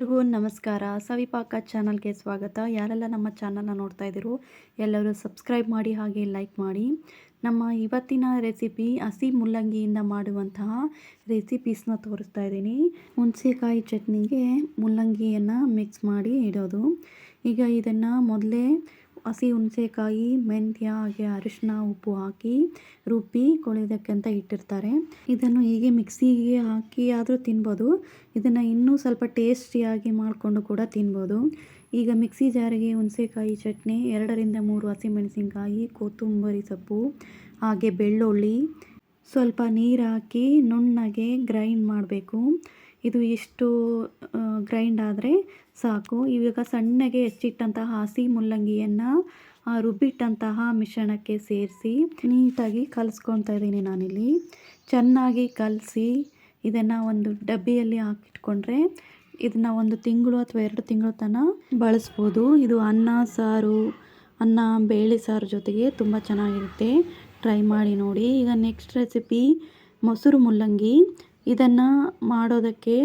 ಎಲ್ರಿಗೂ ನಮಸ್ಕಾರ. ಸವಿಪಾಕ ಚಾನಲ್ಗೆ ಸ್ವಾಗತ. ಯಾರೆಲ್ಲ ನಮ್ಮ ಚಾನಲ್ನ ನೋಡ್ತಾ ಇದ್ದೀರೋ ಎಲ್ಲರೂ ಸಬ್ಸ್ಕ್ರೈಬ್ ಮಾಡಿ, ಹಾಗೆ ಲೈಕ್ ಮಾಡಿ. ನಮ್ಮ ಇವತ್ತಿನ ರೆಸಿಪಿ ಹಸಿ ಮುಲ್ಲಂಗಿಯಿಂದ ಮಾಡುವಂತಹ ರೆಸಿಪೀಸ್ನ ತೋರಿಸ್ತಾ ಇದ್ದೀನಿ. ಹುಣಸೆಕಾಯಿ ಚಟ್ನಿಗೆ ಮುಲ್ಲಂಗಿಯನ್ನು ಮಿಕ್ಸ್ ಮಾಡಿ ಇಡೋದು. ಈಗ ಇದನ್ನು ಮೊದಲೇ ಹಸಿ ಹುಣಸೆಕಾಯಿ, ಮೆಂತ್ಯ ಹಾಗೆ ಅರಿಶಿನ ಉಪ್ಪು ಹಾಕಿ ರುಬ್ಬಿ ಕೊಳೆಯೋದಕ್ಕೆ ಅಂತ ಇಟ್ಟಿರ್ತಾರೆ. ಇದನ್ನು ಹೀಗೆ ಮಿಕ್ಸಿಗೆ ಹಾಕಿ ಆದರೂ ತಿನ್ಬೋದು. ಇದನ್ನು ಇನ್ನೂ ಸ್ವಲ್ಪ ಟೇಸ್ಟಿಯಾಗಿ ಮಾಡಿಕೊಂಡು ಕೂಡ ತಿನ್ಬೋದು. ಈಗ ಮಿಕ್ಸಿ ಜಾರಿಗೆ ಹುಣಸೆಕಾಯಿ ಚಟ್ನಿ, ಎರಡರಿಂದ ಮೂರು ಹಸಿಮೆಣಸಿನ್ಕಾಯಿ, ಕೊತ್ತಂಬರಿ ಸೊಪ್ಪು, ಹಾಗೆ ಬೆಳ್ಳುಳ್ಳಿ, ಸ್ವಲ್ಪ ನೀರು ಹಾಕಿ ನುಣ್ಣಗೆ ಗ್ರೈಂಡ್ ಮಾಡಬೇಕು. ಇದು ಇಷ್ಟು ಗ್ರೈಂಡ್ ಆದರೆ ಸಾಕು. ಇವಾಗ ಸಣ್ಣಗೆ ಹೆಚ್ಚಿಟ್ಟಂತಹ ಹಸಿ ಮುಲ್ಲಂಗಿಯನ್ನು ರುಬ್ಬಿಟ್ಟಂತಹ ಮಿಶ್ರಣಕ್ಕೆ ಸೇರಿಸಿ ನೀಟಾಗಿ ಕಲಸ್ಕೊತಾ ಇದ್ದೀನಿ ನಾನಿಲ್ಲಿ. ಚೆನ್ನಾಗಿ ಕಲಸಿ ಇದನ್ನು ಒಂದು ಡಬ್ಬಿಯಲ್ಲಿ ಹಾಕಿಟ್ಕೊಂಡ್ರೆ ಇದನ್ನು ಒಂದು ತಿಂಗಳು ಅಥವಾ ಎರಡು ತಿಂಗಳು ತನಕ ಬಳಸ್ಬೋದು. ಇದು ಅನ್ನ, ಸಾರು, ಅನ್ನ, ಬೇಳೆ ಸಾರು ಜೊತೆಗೆ ತುಂಬ ಚೆನ್ನಾಗಿರುತ್ತೆ. ಟ್ರೈ ಮಾಡಿ ನೋಡಿ. ಈಗ ನೆಕ್ಸ್ಟ್ ರೆಸಿಪಿ ಮೊಸರು ಮುಲ್ಲಂಗಿ. ಇದನ್ನು ಮಾಡೋದಕ್ಕೆ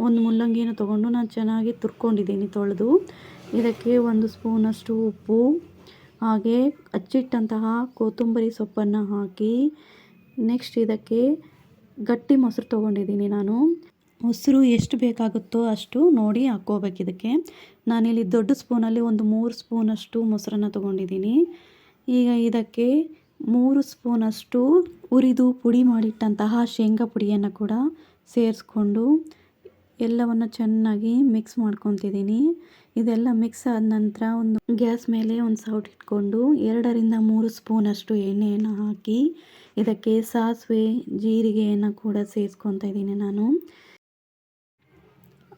ಒಂದು ಮುಲ್ಲಂಗಿಯನ್ನು ತೊಗೊಂಡು ನಾನು ಚೆನ್ನಾಗಿ ತುರ್ಕೊಂಡಿದ್ದೀನಿ ತೊಳೆದು. ಇದಕ್ಕೆ ಒಂದು ಸ್ಪೂನಷ್ಟು ಉಪ್ಪು, ಹಾಗೆ ಅಚ್ಚಿಟ್ಟಂತಹ ಕೊತ್ತಂಬರಿ ಸೊಪ್ಪನ್ನು ಹಾಕಿ ನೆಕ್ಸ್ಟ್ ಇದಕ್ಕೆ ಗಟ್ಟಿ ಮೊಸರು ತೊಗೊಂಡಿದ್ದೀನಿ ನಾನು. ಮೊಸರು ಎಷ್ಟು ಬೇಕಾಗುತ್ತೋ ಅಷ್ಟು ನೋಡಿ ಹಾಕ್ಕೋಬೇಕು ಇದಕ್ಕೆ. ನಾನಿಲ್ಲಿ ದೊಡ್ಡ ಸ್ಪೂನಲ್ಲಿ ಒಂದು ಮೂರು ಸ್ಪೂನಷ್ಟು ಮೊಸರನ್ನು ತೊಗೊಂಡಿದ್ದೀನಿ. ಈಗ ಇದಕ್ಕೆ ಮೂರು ಸ್ಪೂನಷ್ಟು ಹುರಿದು ಪುಡಿ ಮಾಡಿಟ್ಟಂತಹ ಶೇಂಗಾ ಪುಡಿಯನ್ನು ಕೂಡ ಸೇರಿಸ್ಕೊಂಡು ಎಲ್ಲವನ್ನು ಚೆನ್ನಾಗಿ ಮಿಕ್ಸ್ ಮಾಡ್ಕೊತಿದ್ದೀನಿ. ಇದೆಲ್ಲ ಮಿಕ್ಸ್ ಆದ ನಂತರ ಒಂದು ಗ್ಯಾಸ್ ಮೇಲೆ ಒಂದು ಸೌಟ್ ಇಟ್ಕೊಂಡು ಎರಡರಿಂದ ಮೂರು ಸ್ಪೂನಷ್ಟು ಎಣ್ಣೆಯನ್ನು ಹಾಕಿ ಇದಕ್ಕೆ ಸಾಸಿವೆ, ಜೀರಿಗೆಯನ್ನು ಕೂಡ ಸೇರಿಸ್ಕೊತಾ ಇದ್ದೀನಿ ನಾನು.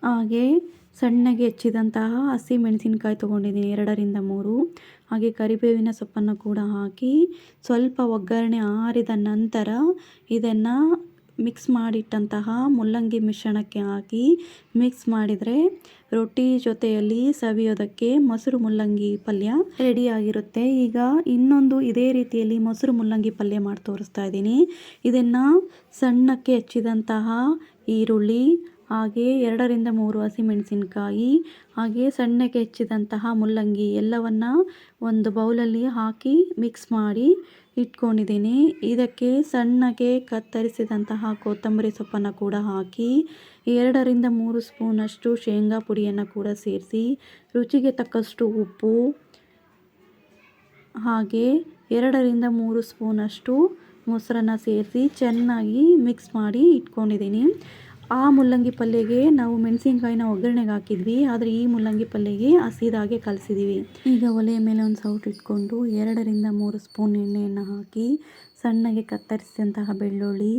ಹಾಗೆ ಸಣ್ಣಗೆ ಹೆಚ್ಚಿದಂತಹ ಹಸಿ ಮೆಣಸಿನ್ಕಾಯಿ ತೊಗೊಂಡಿದ್ದೀನಿ, ಎರಡರಿಂದ ಮೂರು. ಹಾಗೆ ಕರಿಬೇವಿನ ಸೊಪ್ಪನ್ನು ಕೂಡ ಹಾಕಿ ಸ್ವಲ್ಪ ಒಗ್ಗರಣೆ ಆರಿದ ನಂತರ ಇದನ್ನು ಮಿಕ್ಸ್ ಮಾಡಿಟ್ಟಂತಹ ಮುಲ್ಲಂಗಿ ಮಿಶ್ರಣಕ್ಕೆ ಹಾಕಿ ಮಿಕ್ಸ್ ಮಾಡಿದರೆ ರೊಟ್ಟಿ ಜೊತೆಯಲ್ಲಿ ಸವಿಯೋದಕ್ಕೆ ಮೊಸರು ಮುಲ್ಲಂಗಿ ಪಲ್ಯ ರೆಡಿಯಾಗಿರುತ್ತೆ ಈಗ ಇನ್ನೊಂದು ಇದೇ ರೀತಿಯಲ್ಲಿ ಮೊಸರು ಮುಲ್ಲಂಗಿ ಪಲ್ಯ ಮಾಡಿ ತೋರಿಸ್ತಾ ಇದ್ದೀನಿ. ಇದನ್ನು ಸಣ್ಣಕ್ಕೆ ಹೆಚ್ಚಿದಂತಹ ಈರುಳ್ಳಿ ಹಾಗೆ ಎರಡರಿಂದ ಮೂರು ಹಸಿಮೆಣಸಿನಕಾಯಿ ಹಾಗೆಯೇ ಸಣ್ಣಗೆ ಹೆಚ್ಚಿದಂತಹ ಮುಲ್ಲಂಗಿ ಎಲ್ಲವನ್ನು ಒಂದು ಬೌಲಲ್ಲಿ ಹಾಕಿ ಮಿಕ್ಸ್ ಮಾಡಿ ಇಟ್ಕೊಂಡಿದ್ದೀನಿ. ಇದಕ್ಕೆ ಸಣ್ಣಗೆ ಕತ್ತರಿಸಿದಂತಹ ಕೊತ್ತಂಬರಿ ಸೊಪ್ಪನ್ನು ಕೂಡ ಹಾಕಿ, ಎರಡರಿಂದ ಮೂರು ಸ್ಪೂನಷ್ಟು ಶೇಂಗಾ ಪುಡಿಯನ್ನು ಕೂಡ ಸೇರಿಸಿ, ರುಚಿಗೆ ತಕ್ಕಷ್ಟು ಉಪ್ಪು, ಹಾಗೆ ಎರಡರಿಂದ ಮೂರು ಸ್ಪೂನಷ್ಟು ಮೊಸರನ್ನು ಸೇರಿಸಿ ಚೆನ್ನಾಗಿ ಮಿಕ್ಸ್ ಮಾಡಿ ಇಟ್ಕೊಂಡಿದ್ದೀನಿ. ಆ ಮುಲ್ಲಂಗಿ ಪಲ್ಯಗೆ ನಾವು ಮೆಣಸಿನ್ಕಾಯಿನ ಒಗ್ಗರಣೆಗೆ ಹಾಕಿದ್ವಿ, ಆದರೆ ಈ ಮುಲ್ಲಂಗಿ ಪಲ್ಯಗೆ ಹಸಿದಾಗೆ ಕಲಸಿದ್ದೀವಿ ಈಗ ಒಲೆಯ ಮೇಲೆ ಒಂದು ಸೌಟ್ ಇಟ್ಕೊಂಡು ಎರಡರಿಂದ ಮೂರು ಸ್ಪೂನ್ ಎಣ್ಣೆಯನ್ನು ಹಾಕಿ ಸಣ್ಣಗೆ ಕತ್ತರಿಸಿದಂತಹ ಬೆಳ್ಳುಳ್ಳಿ,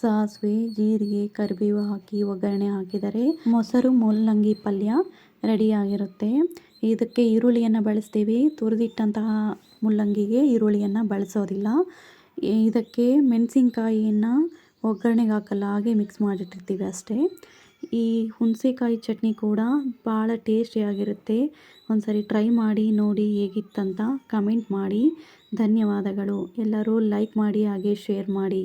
ಸಾಸಿವೆ, ಜೀರಿಗೆ, ಕರಿಬೇವು ಹಾಕಿ ಒಗ್ಗರಣೆ ಹಾಕಿದರೆ ಮೊಸರು ಮುಲ್ಲಂಗಿ ಪಲ್ಯ ರೆಡಿಯಾಗಿರುತ್ತೆ. ಇದಕ್ಕೆ ಈರುಳ್ಳಿಯನ್ನು ಬಳಸ್ತೀವಿ. ತುರಿದಿಟ್ಟಂತಹ ಮುಲ್ಲಂಗಿಗೆ ಈರುಳ್ಳಿಯನ್ನು ಬಳಸೋದಿಲ್ಲ. ಇದಕ್ಕೆ ಮೆಣಸಿನ್ಕಾಯಿಯನ್ನು ಒಗ್ಗರಣೆಗೆ ಹಾಕಲ್ಲ, ಹಾಗೆ ಮಿಕ್ಸ್ ಮಾಡಿಟ್ಟಿರ್ತೀವಿ ಅಷ್ಟೇ. ಈ ಹುಣಸೆಕಾಯಿ ಚಟ್ನಿ ಕೂಡ ಭಾಳ ಟೇಸ್ಟಿಯಾಗಿರುತ್ತೆ ಒಂದು ಸರಿ ಟ್ರೈ ಮಾಡಿ, ನೋಡಿ ಹೇಗಿತ್ತಂತ ಕಮೆಂಟ್ ಮಾಡಿ. ಧನ್ಯವಾದಗಳು. ಎಲ್ಲರೂ ಲೈಕ್ ಮಾಡಿ, ಹಾಗೆ ಶೇರ್ ಮಾಡಿ.